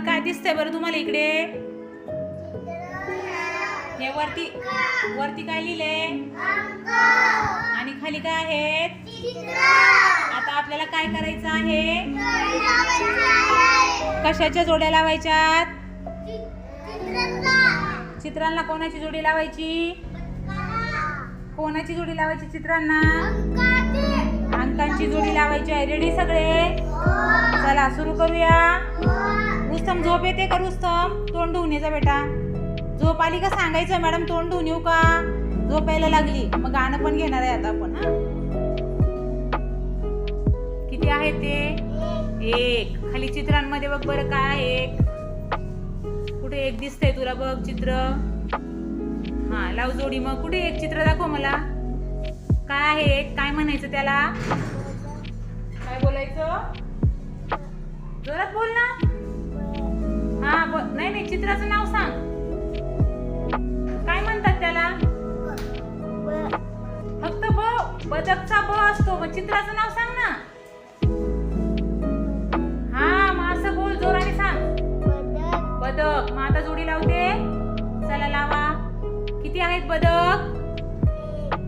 चित्रावर काय दिसतंय बरं तुम्हाला इकडे? हे वरती वरती काय लिहिलंय? आणि खाली काय आहेत? आता आपल्याला काय करायचं आहे? कशाच्या जोड्या लावायच्यात? चित्रांना कोणाची जोडी लावायची? कोणाची जोडी लावायची चित्रांना? अंकांची जोडी लावायची आहे. रेडी सगळे? चला सुरू करूया. रुस्तम झोप येते का रुस्तम? तोंड धुवून येजा बेटा. झोप आली का सांगायचं मॅडम तोंड धुवून येऊ का? झोप यायला लागली. मग गाणं पण घेणार आहे आता आपण हा? किती आहे ते? एक. खाली चित्रांमध्ये बघ बरं काय आहे. एक कुठे एक दिसतंय तुला बघ चित्र. हा लाव जोडी मग. कुठे एक चित्र दाखव मला. काय आहे? काय म्हणायचं त्याला? काय बोलायचं? जोरात बोल ना. हा बोल. नाही नाही चित्राचं नाव सांग. काय म्हणतात त्याला? फक्त ब बदकचा ब असतो. मग चित्राचं नाव सांग ना. हा मग असं बोल जोराने सांग. बदक. मग आता जोडी लावते. चला लावा. किती आहेत बदक?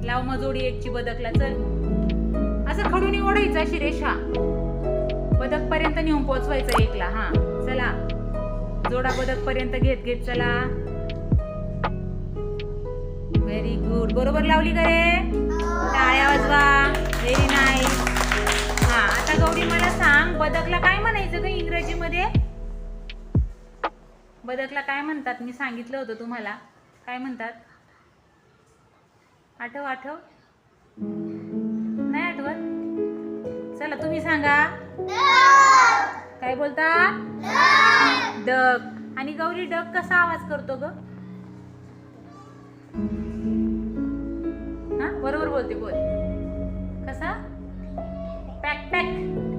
लाव मग जोडी एकची बदकला. चल. असं खडून ओढायचं अशी रेषा. बदक पर्यंत नेऊन पोचवायचं एकला हा. चला. जोडा बदक पर्यंत घेत घेत चला. व्हेरी गुड बरोबर लावली का रे? टाळ्या वाजवा. व्हेरी नाईस हा आता गौरी मला सांग बदकला काय म्हणायचं ग इंग्रजीमध्ये? बदकला काय म्हणतात? मी सांगितलं होतं तुम्हाला. काय म्हणतात? आठव आठव. चला तुम्ही सांगा. काय बोलता? डक. आणि गौरी डक कसा आवाज करतो ग? हा? बरोबर बोलते बोल. कसा? Pack pack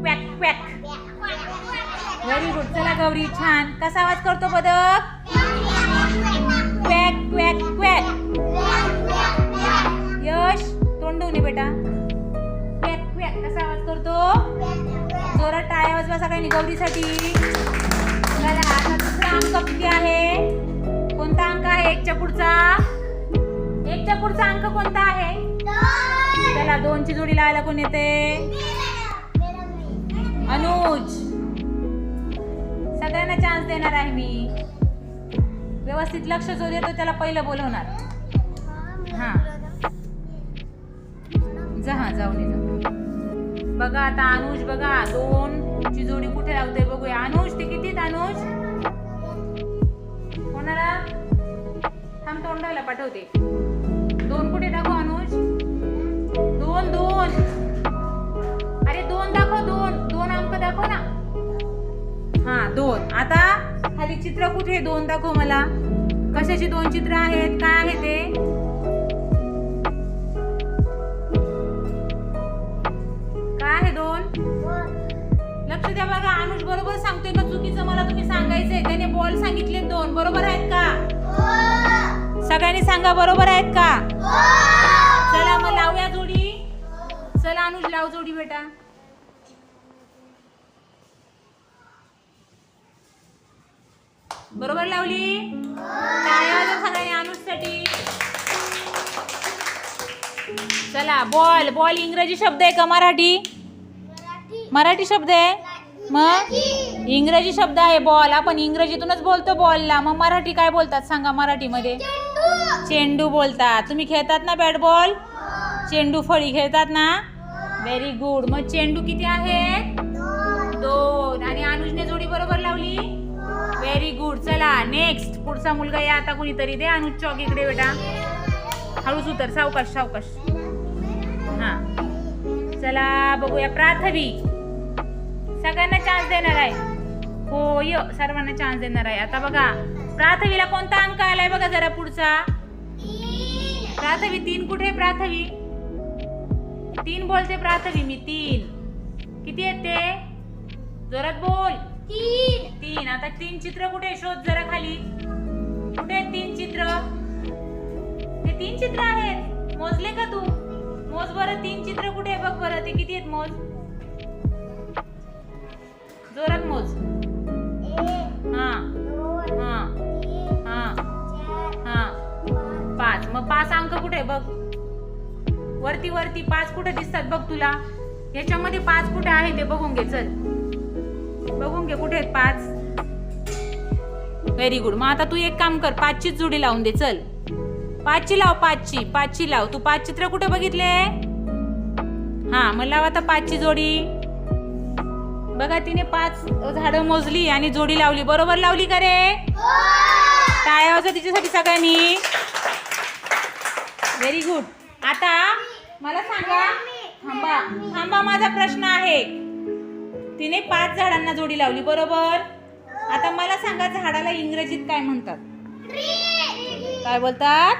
pack pack. Very good चला गौरी छान. कसा आवाज करतो बदक क्वॅक क्वॅक क्वॅक आणि गौरीसाठी. चला आता दुसरा अंक किती आहे? कोणता अंक आहे? एकच्या पुढचा. एकच्या पुढचा अंक कोणता आहे? चला दोनची जोडी लावायला कोण येते? अनुज. सगळ्यांना चान्स देणार आहे मी. व्यवस्थित लक्ष जो देतो त्याला पहिलं बोलवणार. हा. जा हां जाऊन बघा आता अनुज बघा दोन तुमची जोडी कुठे लावते बघूया. अनुज ते किती आहेत अनुज? कोणाला? थांब तोंडाला पाठवते. दोन कुठे दाखव अनुज? दोन दोन. अरे दोन दाखव दोन. दोन अंक दाखव ना. हा दोन. आता खाली चित्र कुठे आहे? दोन दाखव मला. कशाची दोन चित्र आहेत? काय आहे ते? बरोबर सांगतोय का? चुकीचं मला तुम्ही सांगायचंय. त्याने बॉल सांगितले दोन. बरोबर आहेत का? सगळ्यांनी सांगा बरोबर आहेत का? चला मग लावूया जोडी. चला अनुज लाव जोडी बेटा. बरोबर लावली? टाळ्या वाजवा सगळ्यांनी अनुजसाठी. चला बॉल बॉल इंग्रजी शब्द आहे का मराठी? मराठी शब्द आहे? मग? इंग्रजी शब्द आहे बॉल आपण इंग्रजीतूनच बोलतो बॉलला मग मराठी काय बोलतात सांगा मराठीमध्ये? चेंडू. बोलतात. तुम्ही खेळतात ना बॅट बॉल चेंडू फळी खेळतात ना? व्हेरी गुड मग चेंडू किती आहेत दोन. आणि अनुजने जोडी बरोबर लावली? व्हेरी गुड चला नेक्स्ट पुढचा मुलगा या आता कुणीतरी. दे अनुज चौक इकडे बेटा. हळूच उतर. सावकाश सावकाश. हा. चला बघूया. प्राथवी. सगळ्यांना चान्स देणार आहे. होय सर्वांना चान्स देणार आहे. आता बघा प्राथवीला कोणता अंक आलाय बघा जरा पुढचा. प्राथवी तीन कुठे आहे प्राथवी? तीन बोलते प्राथवी मी तीन. किती आहेत ते? जोरात बोल. तीन. तीन आता तीन चित्र कुठे शोध जरा खाली. कुठे आहेत तीन चित्र? ते तीन चित्र आहेत. मोजले का तू? मोज बरं तीन चित्र कुठे आहे बघ बरं ते किती आहेत मोज? जोरात मोज. हा. हा. हा. हा. पाच. मग पाच अंक कुठे बघ. वरती वरती पाच कुठे दिसतात बघ तुला. याच्यामध्ये पाच कुठे आहे ते बघून घे चल. बघून घे कुठे आहेत पाच. व्हेरी गुड मग आता तू एक काम कर पाचचीच जोडी लावून दे चल. पाचची लाव पाचची. पाचची लाव. तू पाच चित्र कुठे बघितले? हा मग लाव आता पाचची जोडी. बघा तिने पाच झाडं मोजली आणि जोडी लावली. बरोबर लावली का रे? टाळ्या वाजवा तिच्यासाठी सगळ्यांनी? व्हेरी गुड आता मला सांगा थांबा. थांबा माझा प्रश्न आहे. तिने पाच झाडांना जोडी लावली बरोबर? आता मला सांगा झाडाला इंग्रजीत काय म्हणतात? काय बोलतात?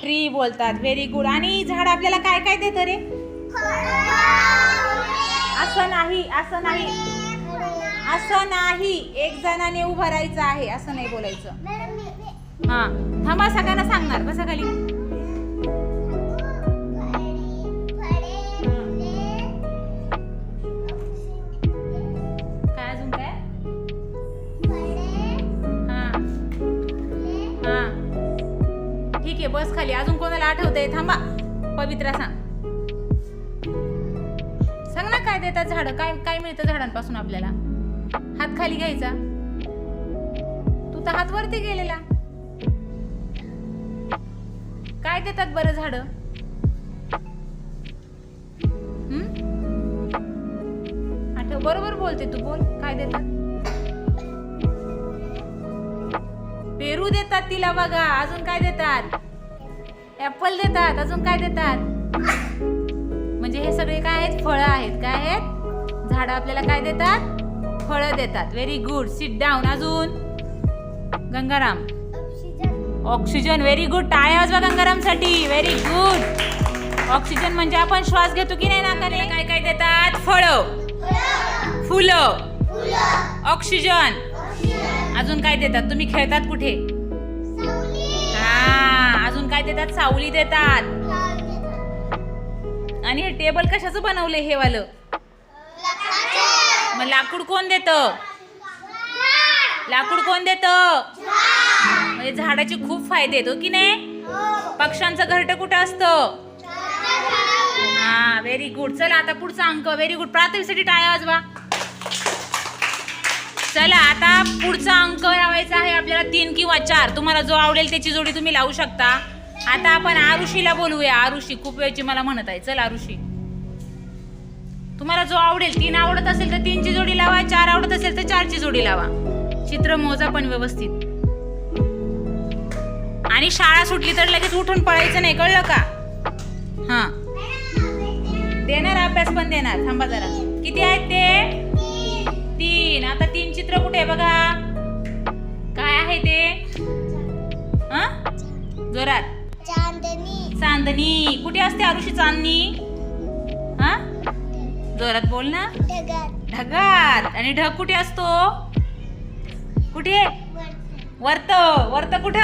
ट्री बोलतात. व्हेरी गुड आणि झाड आपल्याला काय काय देतं रे? असं नाही असं नाही. असं नाही. एक जणाने उभं राहायचं आहे असं नाही बोलायचं. हा थांबा सगळ्यांना सांगणार बसा खाली. काय अजून काय? हा. हा. ठीक आहे बस खाली. अजून कोणाला आठवतंय? थांबा. पवित्रा सांग. देतात झाडं? काय काय मिळतं झाडांपासून आपल्याला? हात खाली घ्यायचा. तू तर हात वरती गेलेला. काय देतात बरं झाड? आठव बरोबर बोलते तू बोल काय देतात? पेरू देतात तिला बघा अजून काय देतात? ऍपल देतात अजून काय देतात? म्हणजे हे सगळे काय आहेत? फळं आहेत. काय आहेत? झाडं आपल्याला काय देतात? फळं देतात. व्हेरी गुड सिट डाऊन अजून? गंगाराम. ऑक्सिजन व्हेरी गुड टाळ्या वाजवा गंगारामसाठी. व्हेरी गुड ऑक्सिजन म्हणजे आपण श्वास घेतो की नाही नाकाने काय काय देतात? फळं. फुलं. ऑक्सिजन अजून काय देतात? तुम्ही खेळतात कुठे? हा अजून काय देतात? सावली देतात. आणि हे टेबल कशाचं बनवलंय हे वालं? मग लाकूड कोण देत? लाकूड कोण देत? म्हणजे झाडाचे खूप फायदे येतो की नाही? पक्ष्यांचं घरट कुठं असतं? हा व्हेरी गुड चला आता पुढचा अंक व्हेरी गुड प्राथमिकसाठी टाळ्या वाजवा. चला आता पुढचा अंक लावायचा आहे आपल्याला तीन किंवा चार. तुम्हाला जो आवडेल त्याची जोडी तुम्ही लावू शकता. आता आपण आरुषीला बोलूया. आरुषी खूप वेळची मला म्हणत आहे. चल आरुषी. तुम्हाला जो आवडेल तीन आवडत असेल तर तीनची जोडी लावा चार आवडत असेल तर चारची जोडी लावा. चित्र मोजा पण व्यवस्थित. आणि शाळा सुटली तर लगेच उठून पळायचं नाही कळलं का? हा. देणार अभ्यास पण देणार. थांबा जरा. किती आहेत ते? तीन. आता तीन चित्र कुठे बघा? चांदणी. चांदणी कुठे असते आरुषी चांदणी? हा? जोरात बोल ना. ढगात. आणि ढग कुठे असतो? कुठे? वर्त. वर्त कुठं?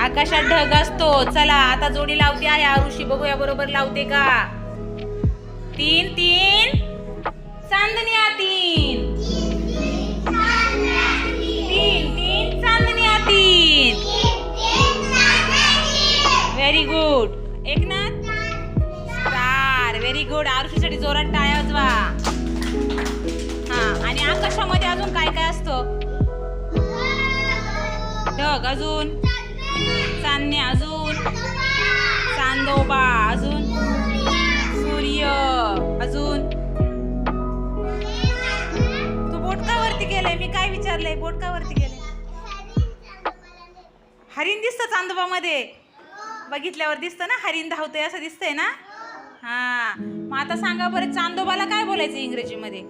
आकाशात ढग असतो. चला आता जोडी लावते आहे आरुषी. बघूया बरोबर लावते का? तीन तीन. चांदण्या तीन. तीन तीन चांदण्या तीन. व्हेरी गुड एक नाथ स्टार व्हेरी गुड आरुषीसाठी जोरात टाळ्या वाजवा. हा आणि आकाशामध्ये अजून काय काय असतं? ढग अजून. चांदणे अजून. चांदोबा अजून. सूर्य अजून. तू बोटकावरती गेले. मी काय विचारलंय? बोटकावरती गेले. वरती हरिण दिसतं चांदोबामध्ये. बघितल्यावर दिसतं ना हरिण धावतंय असं दिसतंय ना? हा. मग आता सांगा बरं चांदोबाला काय बोलायचं इंग्रजीमध्ये?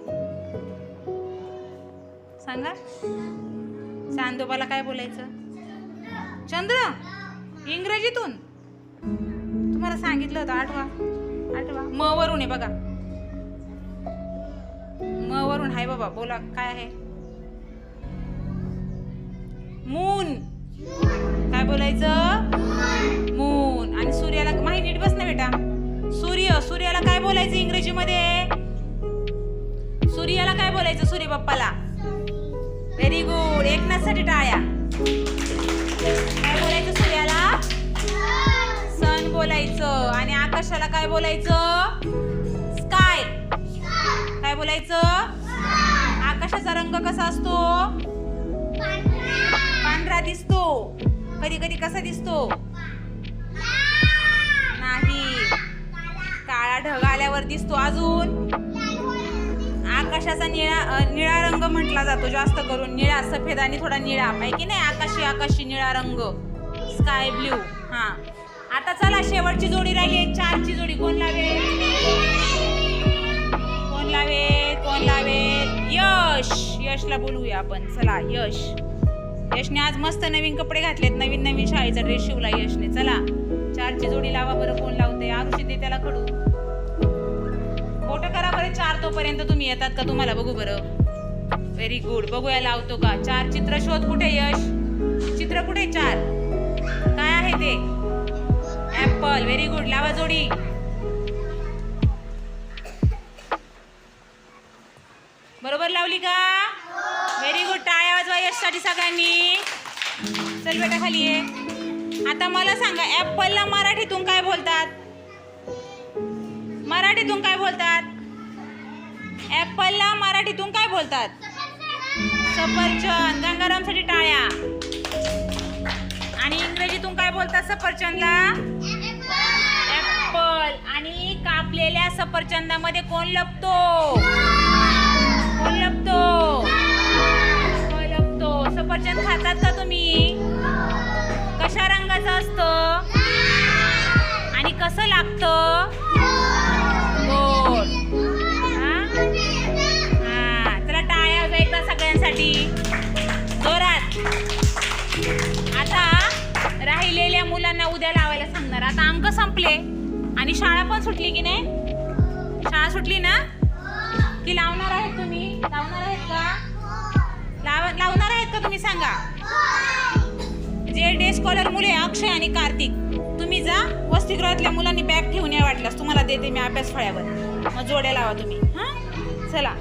सांगा. चांदोबाला काय बोलायचं? चंद्र! इंग्रजीतून. तुम्हाला सांगितलं होतं आठवा. आठवा. म वरून आहे बघा. म वरून हाय बाबा बोला काय आहे? मून. काय बोलायचं? सूर्य सूर्याला काय बोलायचं इंग्रजीमध्ये? सूर्याला काय बोलायचं सूर्य बाप्पाला व्हेरी गुड एकनाथसाठी टाळ्या. काय बोलायचं सूर्याला? सन बोलायचं. आणि आकाशाला काय बोलायचं? स्काय काय बोलायचं? आकाशाचा रंग कसा असतो? पांढरा दिसतो. कधी कधी कसा दिसतो? काळा ढग आल्यावर दिसतो अजून. आकाशाचा निळा निळा रंग म्हटला जातो जास्त करून. निळा सफेद आणि थोडा निळा. आहे की नाही? आकाशी आकाशी निळा रंग. स्काय ब्ल्यू हा. आता चला शेवटची जोडी राहिली. चारची जोडी. कोण लावेल? कोण लावेल? कोण लावेल? यश! यशला बोलूया आपण. चला यश. यशने आज मस्त नवीन कपडे घातलेत. नवीन नवीन शाळेचा ड्रेस शिवला यशने. चला. चारची जोडी लावा बरं. कोण लावते आरुषी दे त्याला खडू. फोटो करा बरं चार तोपर्यंत तुम्ही येतात का तुम्हाला? बघू बरं. व्हेरी गुड बघूया लावतो का? चार चित्र शोध कुठे यश? चित्र कुठे चार? काय आहे ते? ऍपल व्हेरी गुड लावा जोडी. बरोबर लावली का? व्हेरी गुड टाळ्या वाजवा यशसाठी सगळ्यांनी. चल बेटा खाली ये. आता मला सांगा ऍपलला मराठीतून काय बोलतात? मराठीतून काय बोलतात? ऍपलला मराठीतून काय बोलतात? सफरचंद गंगारामसाठी टाळ्या. आणि इंग्रजीतून काय बोलतात सफरचंदला? ऍपल आणि कापलेल्या सफरचंदामध्ये कोण लपतो? कोण लपतो? कोण लपतो? सफरचंद खातात का तुम्ही? कशा रंगाचं असतं? आणि कसं लागतं? वर्ग संपले. आणि शाळा पण सुटली की नाही? शाळा सुटली ना? की लावणार आहेत तुम्ही? लावणार आहेत का? लाव लावणार आहेत का तुम्ही सांगा? जे डे स्कॉलर मुले अक्षय आणि कार्तिक तुम्ही जा वसतिगृहातल्या मुलांनी बॅग ठेवून या वाटल्यास. तुम्हाला देते मी अभ्यास फळ्यावर. मग जोड्या लावा तुम्ही. हां? चला.